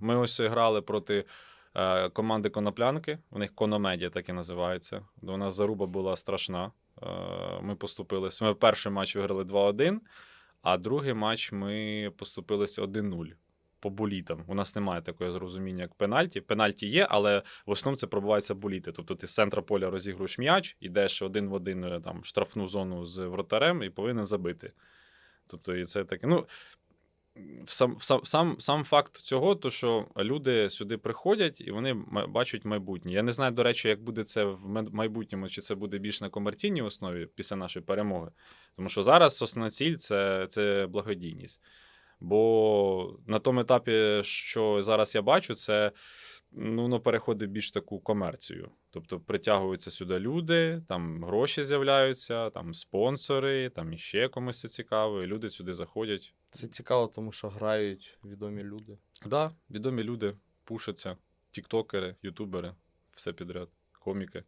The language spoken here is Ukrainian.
Ми ось грали проти е, команди Коноплянки. У них Кономедія так і називається. У нас заруба була страшна. Е, ми поступилися. Ми перший матч виграли 2-1, а другий матч ми поступилися 1-0. По булітам. У нас немає такого зрозуміння, як пенальті. Пенальті є, але в основному це пробуваються буліти. Тобто ти з центра поля розігруєш м'яч, йдеш один в один е, там, штрафну зону з вратарем і повинен забити. Тобто, і це таке. Ну, сам, сам, сам, факт цього, то що люди сюди приходять і вони бачать майбутнє. Я не знаю, до речі, як буде це в майбутньому, чи це буде більш на комерційній основі після нашої перемоги. Тому що зараз основна ціль це, це благодійність. Бо на тому етапі, що зараз я бачу, це ну, воно переходить в більш таку комерцію. Тобто притягуються сюди люди, там гроші з'являються, там спонсори, там іще комусь це цікаво, і люди сюди заходять. Це цікаво, тому що грають відомі люди. Да, відомі люди пушаться, тіктокери, ютубери, все підряд, коміки.